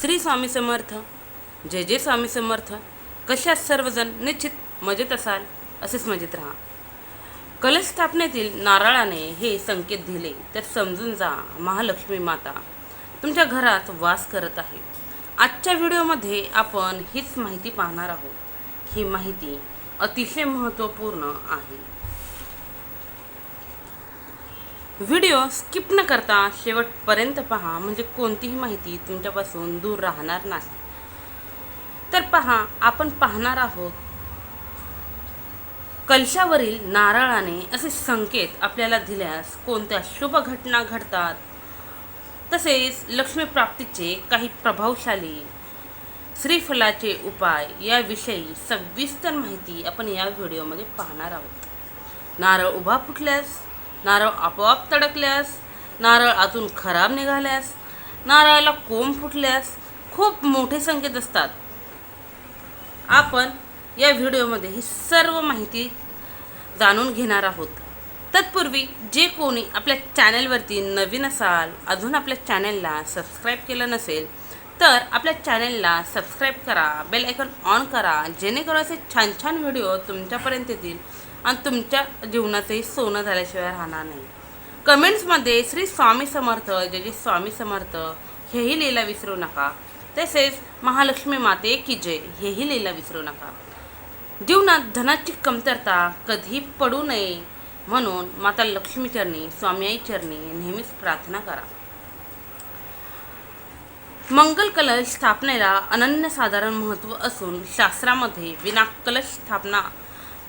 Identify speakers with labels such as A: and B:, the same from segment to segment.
A: श्री स्वामी समर्थ. जय जय स्वामी समर्थ. कशात सर्वजण निश्चित मजेत असाल असेच मजेत राहा. कलश स्थापनेतील नारळाने हे संकेत दिले तर समजून जा महालक्ष्मी माता तुमच्या घरात वास करत आहे. आजच्या व्हिडिओमध्ये आपण हीच माहिती पाहणार आहोत. ही माहिती अतिशय महत्त्वपूर्ण आहे. व्हिडिओ स्किप न करता शेवटपर्यंत पहा. म्हणजे कोणतीही माहिती तुमच्यापासून दूर राहणार नाही. तर पहा आपण पाहणार आहोत कलशावरील नारळाने असे संकेत आपल्याला दिल्यास कोणत्या शुभ घटना घडतात. तसेच लक्ष्मी प्राप्तीचे काही प्रभावशाली श्रीफलाचे उपाय याविषयी सविस्तर माहिती आपण या व्हिडिओमध्ये पाहणार आहोत. नारळ उभा फुटल्यास नारळ आपोआप तडकल्यास नारळ आतून खराब निघाल्यास नारळाला कोंब फुटल्यास खूप मोठे संकेत असतात. आपण या व्हिडिओमध्ये ही सर्व माहिती जाणून घेणार आहोत. तत्पूर्वी जे कोणी आपल्या चॅनलवरती नवीन असाल अजून आपल्या चॅनलला सबस्क्राईब केलं नसेल तर आपल्या चॅनलला सबस्क्राईब करा बेल आयकॉन ऑन करा जेणेकरून असे छान छान व्हिडिओ तुमच्यापर्यंत येतील. आणि तुमच्या जीवनाचंही सोनं झाल्याशिवाय राहणार नाही. कमेंट्समध्ये श्री स्वामी समर्थ जय जय स्वामी समर्थ हेही लिहिला विसरू नका. तसेच महालक्ष्मी माते की जय हेही लिहिला विसरू नका. जीवनात धनाची कमतरता कधी पडू नये म्हणून माता लक्ष्मी चरणी स्वामीआई चरणी नेहमीच प्रार्थना करा. मंगल कलश स्थापनेला अनन्यसाधारण महत्त्व असून शास्त्रामध्ये विना कलश स्थापना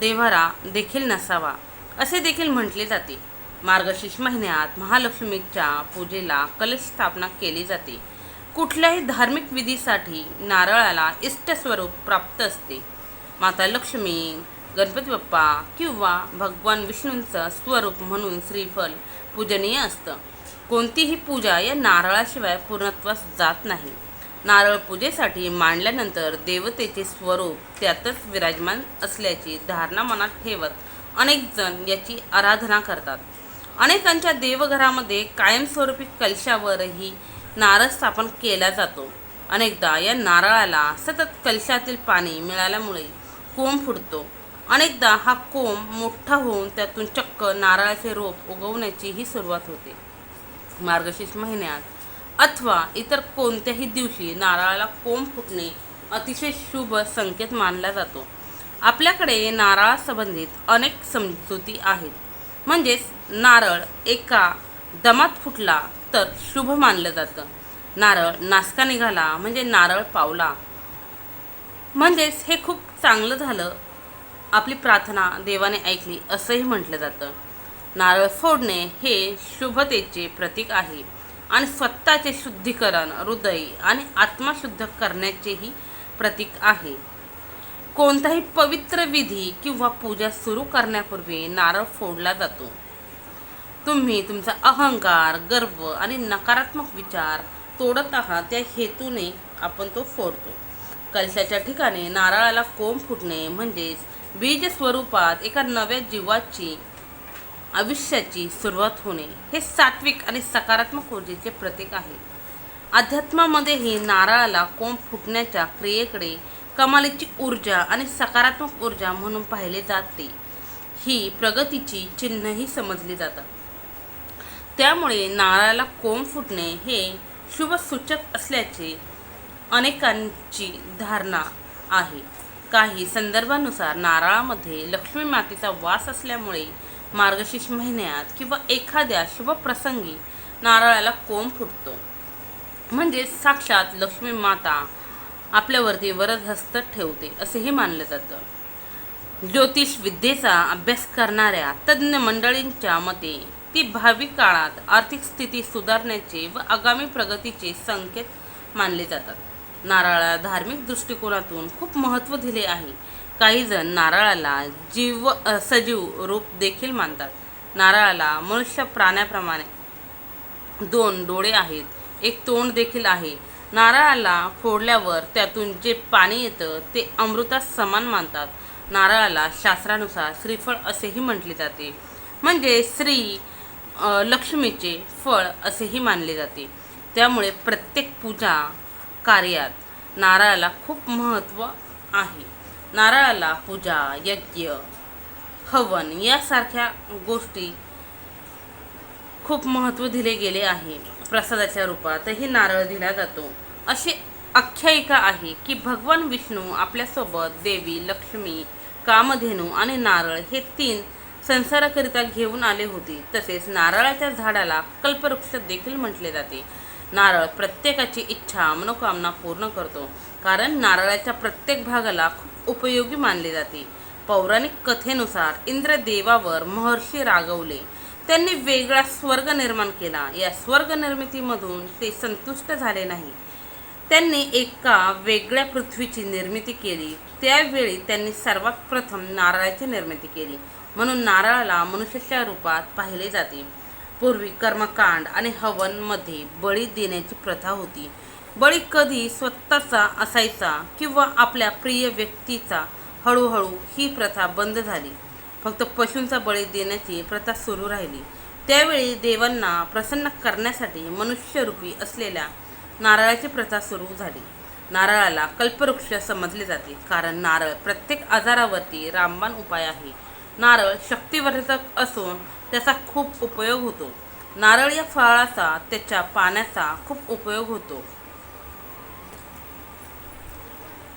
A: देव्हारा देखील नसावा असे देखील म्हटले जाते. मार्गशीर्ष महिन्यात महालक्ष्मीच्या पूजेला कलश स्थापना केली जाते. कुठल्याही धार्मिक विधीसाठी नारळाला इष्टस्वरूप प्राप्त असते. माता लक्ष्मी गणपती बाप्पा किंवा भगवान विष्णूंचं स्वरूप म्हणून श्रीफल पूजनीय असतं. कोणतीही पूजा या नारळाशिवाय पूर्णत्वास जात नाही. नारळ पूजेसाठी मांडल्यानंतर देवतेचे स्वरूप त्यातच विराजमान असल्याची धारणा मनात ठेवत अनेकजण याची आराधना करतात. अनेकांच्या देवघरामध्ये कायमस्वरूपी कलशावरही नारळ स्थापन केला जातो. अनेकदा या नारळाला सतत कलशातील पाणी मिळाल्यामुळे कोंब फुटतो. अनेकदा हा कोंब मोठा होऊन त्यातून चक्क नारळाचे रोप उगवण्याचीही सुरुवात होते. मार्गशीर्ष महिन्यात अथवा इतर कोणत्याही दिवशी नारळाला कोंब फुटणे अतिशय शुभ संकेत मानला जातो. आपल्याकडे नारळासंबंधित अनेक समजुती आहेत. म्हणजेच नारळ एका दमात फुटला तर शुभ मानलं जातं. नारळ नासका निघाला म्हणजे नारळ पावला. म्हणजेच हे खूप चांगलं झालं. आपली प्रार्थना देवाने ऐकली असंही म्हटलं जातं. नारळ फोडणे हे शुभतेचे प्रतीक आहे. आणि स्वतःचे शुद्धीकरण हृदय आणि आत्माशुद्ध करण्याचेही प्रतीक आहे. कोणताही पवित्र विधी किंवा पूजा सुरू करण्यापूर्वी नारळ फोडला जातो. तुम्ही तुमचा अहंकार गर्व आणि नकारात्मक विचार तोडत आहात त्या हेतूने आपण तो फोडतो. कलशाच्या ठिकाणी नारळाला कोंब फुटणे म्हणजेच बीज स्वरूपात एका नव्या जीवाची आयुष्याची सुरुवात होणे हे सात्विक आणि सकारात्मक ऊर्जेचे प्रतीक आहे. अध्यात्मामध्येही नारळाला कोंब फुटण्याच्या क्रियेकडे कमालीची ऊर्जा आणि सकारात्मक ऊर्जा म्हणून पाहिले जाते. ही प्रगतीची चिन्हही समजली जातात. त्यामुळे नारळाला कोंब फुटणे हे शुभसूचक असल्याचे अनेकांची धारणा आहे. काही संदर्भानुसार नारळामध्ये लक्ष्मी मातेचा वास असल्यामुळे मार्गशीर्ष महिन्यात किंवा एखाद्या शुभ प्रसंगी नारळाला कोंब फुटतो. म्हणजे साक्षात लक्ष्मी माता आपल्यावरती वरदहस्त ठेवते असेही मानलं जातं. ज्योतिष विद्येचा अभ्यास करणाऱ्या तज्ज्ञ मंडळींच्या मते ती भावी काळात आर्थिक स्थिती सुधारण्याचे व आगामी प्रगतीचे संकेत मानले जातात. नारळाला धार्मिक दृष्टिकोनातून खूप महत्त्व दिले आहे. काही जण नारळाला जीव सजीव रूप देखील मानतात. नारळाला मनुष्य प्राण्याप्रमाणे दोन डोळे आहेत एक तोंड देखील आहे. नारळाला फोडल्यावर त्यातून जे पाणी येतं ते अमृतास समान मानतात. नारळाला शास्त्रानुसार श्रीफळ असेही म्हटले जाते. म्हणजे श्री लक्ष्मीचे फळ असेही मानले जाते. त्यामुळे प्रत्येक पूजा कार्यात नारळाला खूप महत्त्व आहे. नारळाला पूजा यज्ञ हवन यासारख्या गोष्टी खूप महत्त्व दिले गेले आहे. प्रसादाच्या रूपातही नारळ दिला जातो. अशी आख्यायिका आहे की भगवान विष्णू आपल्यासोबत देवी लक्ष्मी कामधेनू आणि नारळ हे तीन संसाराकरिता घेऊन आले होते. तसेच नारळाच्या झाडाला कल्पवृक्ष देखील म्हटले जाते. नारळ प्रत्येकाची इच्छा मनोकामना पूर्ण करतो. कारण नारळाच्या प्रत्येक भागाला खूप उपयोगी मानले जाते. पौराणिक कथेनुसार इंद्रदेवावर महर्षी रागवले. त्यांनी वेगळा स्वर्ग निर्माण केला. या स्वर्ग निर्मितीमधून ते संतुष्ट झाले नाही. त्यांनी एका वेगळ्या पृथ्वीची निर्मिती केली. त्यावेळी त्यांनी सर्वात प्रथम नारळाची निर्मिती केली. म्हणून नारळाला मनुष्याच्या रूपात पाहिले जाते. पूर्वी कर्मकांड आणि हवनमध्ये बळी देण्याची प्रथा होती. बळी कधी स्वतःचा असायचा किंवा आपल्या प्रिय व्यक्तीचा हळूहळू ही प्रथा बंद झाली. फक्त पशूंचा बळी देण्याची प्रथा सुरू राहिली. त्यावेळी देवांना प्रसन्न करण्यासाठी मनुष्यरूपी असलेल्या नारळाची प्रथा सुरू झाली. नारळाला कल्पवृक्ष समजले जाते. कारण नारळ प्रत्येक आजारावरती रामबाण उपाय आहे. नारळ शक्तिवर्धक असून त्याचा खूप उपयोग होतो. नारळ या फळाचा त्याच्या पाण्याचा खूप उपयोग होतो.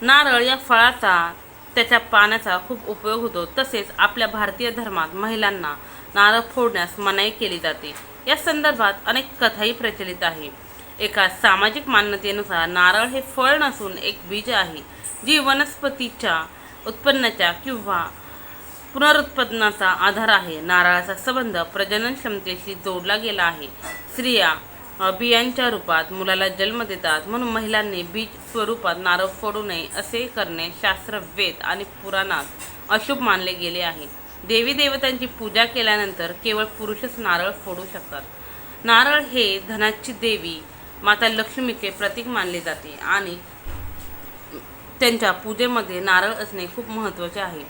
A: नारळ या फळाचा त्याच्या पाण्याचा खूप उपयोग होतो. तसेच आपल्या भारतीय धर्मात महिलांना नारळ फोडण्यास मनाई केली जाते. या संदर्भात अनेक कथाही प्रचलित आहे. एका सामाजिक मान्यतेनुसार नारळ हे फळ नसून एक बीज आहे जी वनस्पतीच्या उत्पन्नाच्या किंवा पुनरुत्पादनाचा आधार आहे. नारळाचा संबंध प्रजनन क्षमतेशी जोडला गेला आहे. स्त्रिया बियांच्या रूपात मुलाला जन्म देतात म्हणून महिलांनी बीज स्वरूपात नारळ फोडू नये असे करणे शास्त्र वेद आणि पुराणात अशुभ मानले गेले आहे. देवी देवतांची पूजा केल्यानंतर केवळ पुरुषच नारळ फोडू शकतात. नारळ हे धनाची देवी माता लक्ष्मीचे प्रतीक मानले जाते आणि त्यांच्या पूजेमध्ये नारळ असणे खूप महत्त्वाचे आहे.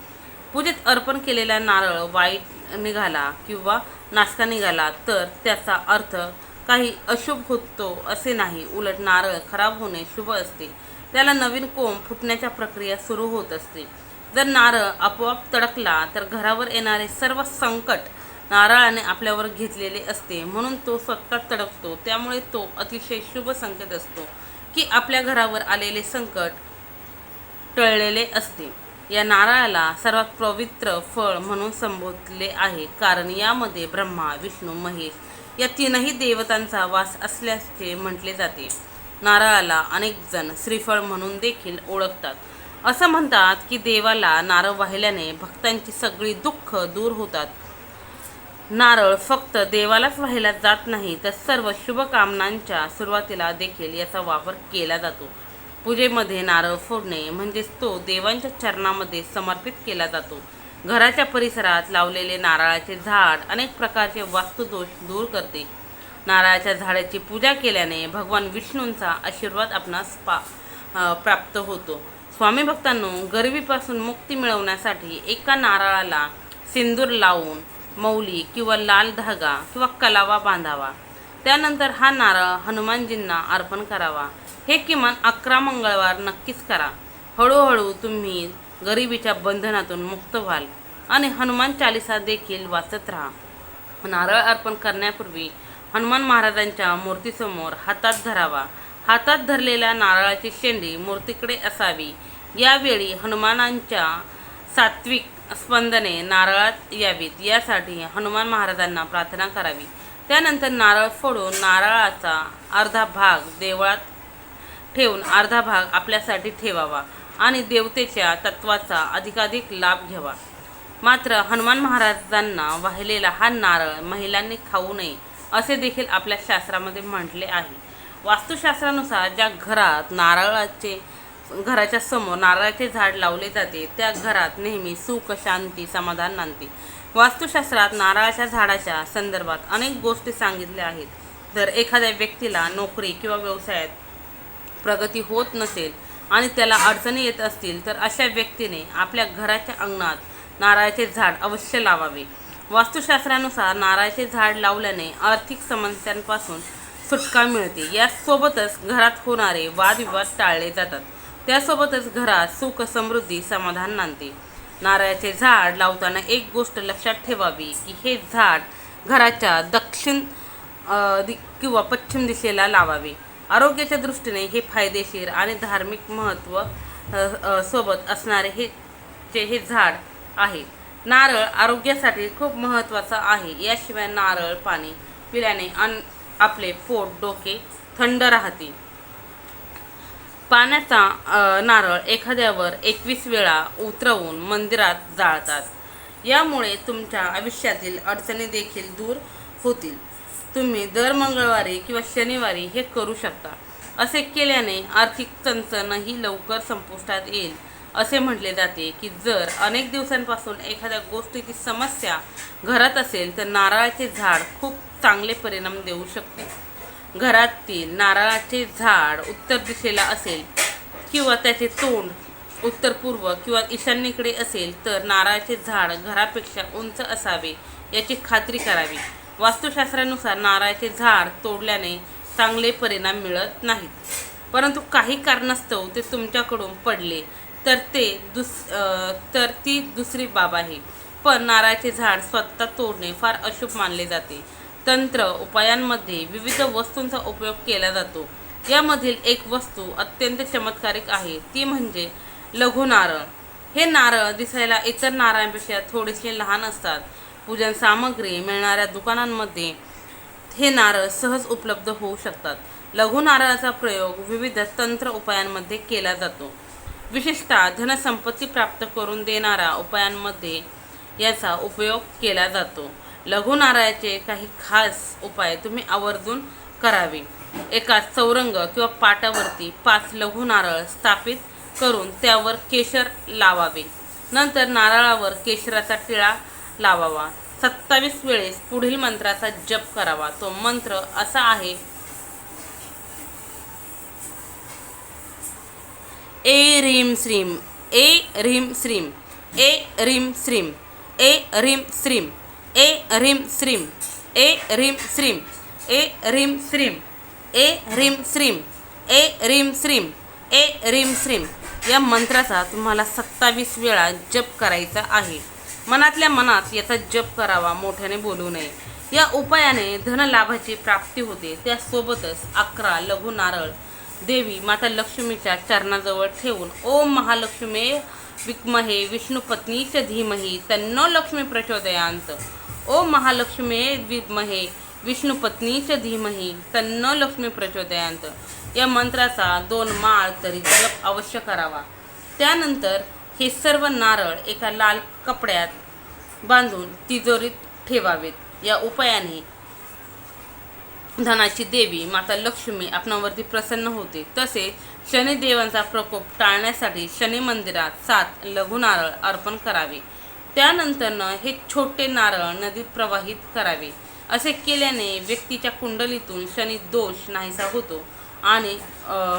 A: पूजेत अर्पण केलेला नारळ वाईट निघाला किंवा नाश्ता निघाला तर त्याचा अर्थ काही अशुभ होतो असे नाही. उलट नारळ खराब होणे शुभ असते. त्याला नवीन कोंब फुटण्याच्या प्रक्रिया सुरू होत असते. जर नारळ आपोआप तडकला तर घरावर येणारे सर्व संकट नारळाने आपल्यावर घेतलेले असते. म्हणून तो स्वतः तडकतो. त्यामुळे तो अतिशय शुभ संकेत असतो की आपल्या घरावर आलेले संकट टळलेले असते. या नारळाला सर्वात पवित्र फळ म्हणून संबोधले आहे. कारण यामध्ये ब्रह्मा विष्णू महेश या तीनही देवतांचा वास असल्याचे म्हटले जाते. नारळाला अनेक जण श्रीफळ म्हणून देखील ओळखतात. असं म्हणतात की देवाला नारळ वाहिल्याने भक्तांची सगळी दुःख दूर होतात. नारळ फक्त देवालाच वाहिला जात नाही तर सर्व शुभकामनांच्या सुरुवातीला देखील याचा वापर केला जातो. पूजेमध्ये नारळ फोडणे म्हणजेच तो देवांच्या चरणामध्ये समर्पित केला जातो. घराच्या परिसरात लावलेले नारळाचे झाड अनेक प्रकारचे वास्तुदोष दूर करते. नारळाच्या झाडाची पूजा केल्याने भगवान विष्णूंचा आशीर्वाद आपणास पा प्राप्त होतो. स्वामी भक्तांनो गरिबीपासून मुक्ती मिळवण्यासाठी एका नारळाला सिंदूर लावून मौली किंवा लाल धागा किंवा कलावा बांधावा. त्यानंतर हा नारळ हनुमानजींना अर्पण करावा. हे किमान अकरा मंगळवार नक्कीच करा. हळूहळू तुम्ही गरिबीच्या बंधनातून मुक्त व्हाल आणि हनुमान चालिसा देखील वाचत राहा. नारळ अर्पण करण्यापूर्वी हनुमान महाराजांच्या मूर्तीसमोर हातात धरावा. हातात धरलेल्या नारळाची शेंडी मूर्तीकडे असावी. यावेळी हनुमानांच्या सात्विक स्पंदने नारळात यावीत. यासाठी हनुमान महाराजांना प्रार्थना करावी. त्यानंतर नारळ फोडून नारळाचा अर्धा भाग देवळात ठेवून अर्धा भाग आपल्यासाठी ठेवावा आणि देवतेच्या तत्वाचा अधिकाधिक लाभ घ्यावा. मात्र हनुमान महाराजांना वाहिलेला हा नारळ महिलांनी खाऊ नये असे देखील आपल्या शास्त्रामध्ये म्हटले आहे. वास्तुशास्त्रानुसार ज्या घरात नारळाचे घराच्या समोर नारळाचे झाड लावले जाते त्या घरात नेहमी सुख शांती समाधान नांदते वास्तुशास्त्रात नारळाच्या झाडाच्या संदर्भात अनेक गोष्टी सांगितल्या आहेत. जर एखाद्या व्यक्तीला नोकरी किंवा व्यवसायात प्रगती होत नसेल आणि त्याला अडचणी येत असतील तर अशा व्यक्तीने आपल्या घराच्या अंगणात नारळाचे झाड अवश्य लावावे. वास्तुशास्त्रानुसार नारळाचे झाड लावल्याने आर्थिक समस्यांपासून सुटका मिळते. यासोबतच घरात होणारे वादविवाद टाळले जातात. त्यासोबतच घरात सुख समृद्धी समाधान नांदते. नारळाचे झाड लावताना एक गोष्ट लक्षात ठेवावी की हे झाड घराच्या दक्षिण दि किंवा पश्चिम दिशेला लावावे. आरोग्याच्या दृष्टीने हे फायदेशीर आणि धार्मिक महत्त्व सोबत असणारे हे चे हे झाड आहे. नारळ आरोग्यासाठी खूप महत्त्वाचं आहे. याशिवाय नारळ पाणी पिल्याने अन आपले पोट डोके थंड राहते. पाण्याचा नारळ एखाद्यावर एकवीस वेळा उतरवून मंदिरात जाळतात. यामुळे तुमच्या आयुष्यातील अडचणी देखील दूर होतील. तुम्ही दर मंगळवारी किंवा शनिवारी हे करू शकता. असे केल्याने आर्थिक चणचणही लवकर संपुष्टात येईल. असे म्हटले जाते की जर अनेक दिवसांपासून एखाद्या गोष्टीची समस्या घरात असेल तर नारळाचे झाड खूप चांगले परिणाम देऊ शकते. घरातील नारळाचे झाड उत्तर दिशेला असेल किंवा त्याचे तोंड उत्तर पूर्व किंवा ईशान्येकडे असेल तर नारळाचे झाड घरापेक्षा उंच असावे याची खात्री करावी. वास्तुशास्त्रानुसार नारळाचे झाड तोडल्याने चांगले परिणाम मिळत नाहीत. परंतु काही कारणास्तव ते तुमच्याकडून पडले तर ते दुस तर ती दुसरी बाब आहे. पण नारळाचे झाड स्वतः तोडणे फार अशुभ मानले जाते. तंत्र उपायांमध्ये विविध वस्तूंचा उपयोग केला जातो. यामधील एक वस्तू अत्यंत चमत्कारिक आहे ती म्हणजे लघु नारळ हे नारळ दिसायला इतर नारळांपेक्षा थोडेसे लहान असतात पूजन सामग्री मिळणाऱ्या दुकानांमध्ये हे नारळ सहज उपलब्ध होऊ शकतात. लघु नारळाचा प्रयोग विविध तंत्र उपायांमध्ये केला जातो. विशेषतः धनसंपत्ती प्राप्त करून देणाऱ्या उपायांमध्ये याचा उपयोग केला जातो. लघु नारळाचे काही खास उपाय तुम्ही आवर्जून करावे. एका चौरंग किंवा पाटावरती पाच लघु नारळ स्थापित करून त्यावर केशर लावावे. नंतर नारळावर केशराचा टिळा लावावा सत्तावीस वेळेस पुढील मंत्राचा जप करावा तो मंत्र असा आहे ए रीम श्रीम ए रीम श्रीम ए रीम श्रीम ए रीम श्रीम ए रीम श्रीम ए रीम श्रीम ए रीम श्रीम ए रीम श्रीम ए रीम श्रीम ए रीम श्रीम या मंत्राचा तुम्हाला सत्तावीस वेळा जप करायचा आहे मनातल्या मनात याचा जप करावा मोठ्याने बोलू नये. या उपायाने धनलाभाची प्राप्ती होते. त्यासोबतच अकरा लघु नारळ. देवी माता लक्ष्मीच्या चरणाजवळ ठेवून ओम महालक्ष्मी विक्महे विष्णुपत्नीच धीमही तन्नो लक्ष्मी प्रचोदयांत ओम महालक्ष्मी विद्महे विष्णुपत्नीच धीमही तन्नो लक्ष्मी प्रचोदयांत या मंत्राचा दोन माळ तरी जप अवश्य करावा. त्यानंतर हे सर्व नारळ एका लाल कपड्यात बांधून तिजोरीत ठेवावेत. या उपायाने धनाची देवी माता लक्ष्मी आपणावरती प्रसन्न होते. तसेच शनिदेवांचा प्रकोप टाळण्यासाठी शनी मंदिरात सात लघु नारळ अर्पण करावे. त्यानंतरनं हे छोटे नारळ नदीत प्रवाहित करावे. असे केल्याने व्यक्तीच्या कुंडलीतून शनी दोष नाहीसा होतो आणि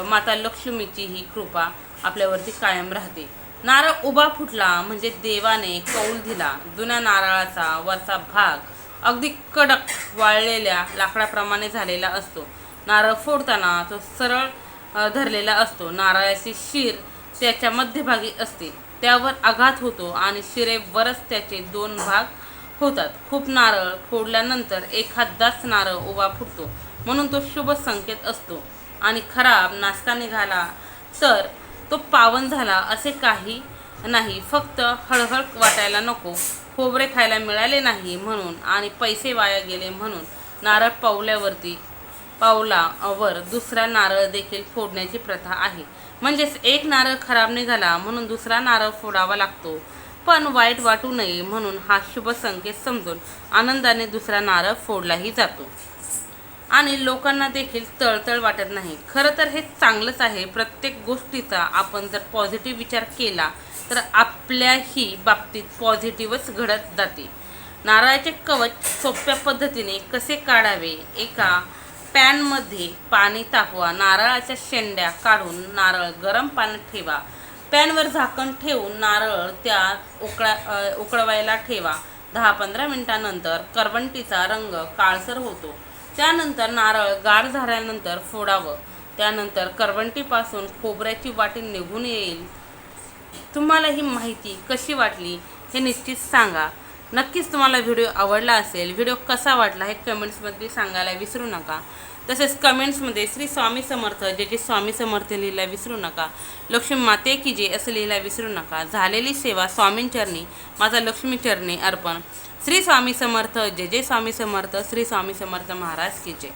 A: माता लक्ष्मीची ही कृपा आपल्यावरती कायम राहते. नारळ उभा फुटला म्हणजे देवाने कौल दिला. जुन्या नारळाचा वरचा भाग अगदी कडक वाळलेल्या लाकडाप्रमाणे झालेला असतो. नारळ फोडताना तो सरळ धरलेला असतो. नारळाची शीर त्याच्या मध्यभागी असते. त्यावर आघात होतो आणि शिरेवरच त्याचे दोन भाग होतात. खूप नारळ फोडल्यानंतर एखादाच नारळ उभा फुटतो. म्हणून तो शुभ संकेत असतो. आणि खराब नाश्ता निघाला तर तो पावन झाला असे काही नाही. फक्त हळहळ वाटायला नको. खोबरे खायला मिळाले नाही म्हणून आणि पैसे वाया गेले म्हणून नारळ पावल्यावरती पावलावर दुसरा नारळ देखील फोडण्याची प्रथा आहे. म्हणजेच एक नारळ खराब निघाला म्हणून दुसरा नारळ फोडावा लागतो. पण वाईट वाटू नये म्हणून हा शुभ संकेत समजून आनंदाने दुसरा नारळ फोडलाही जातो. आणि लोकांना देखील तळतळ वाटत नाही. खरं तर हे चांगलंच आहे. प्रत्येक गोष्टीचा आपण जर पॉझिटिव्ह विचार केला तर आपल्याही बाबतीत पॉझिटिव्हच घडत जाते. नारळाचे कवच सोप्या पद्धतीने कसे काढावे? एका पॅनमध्ये पाणी तापवा. नारळाच्या शेंड्या काढून नारळ गरम पाण्यात ठेवा. पॅनवर झाकण ठेवून नारळ त्या उकळा उकळवायला ठेवा. दहा पंधरा मिनटानंतर करवंटीचा रंग काळसर होतो. त्यानंतर नारळ गार झाल्यानंतर फोडावं. त्यानंतर करवंटीपासून खोबऱ्याची वाटी निघून येईल. तुम्हाला ही माहिती कशी वाटली हे निश्चित सांगा. नक्कीच तुम्हाला व्हिडिओ आवडला असेल व्हिडिओ कसा वाटला हे कमेंट्समध्ये सांगायला विसरू नका. तसेच कमेंट्समध्ये श्री स्वामी समर्थ जे जे स्वामी समर्थ लिहिला विसरू नका. लक्ष्मी माते की जे असं लिहिला विसरू नका. झालेली सेवा स्वामींचरणी माझा लक्ष्मीचरणी अर्पण. श्री स्वामी समर्थ जे जे स्वामी समर्थ श्री स्वामी समर्थ महाराज की जय.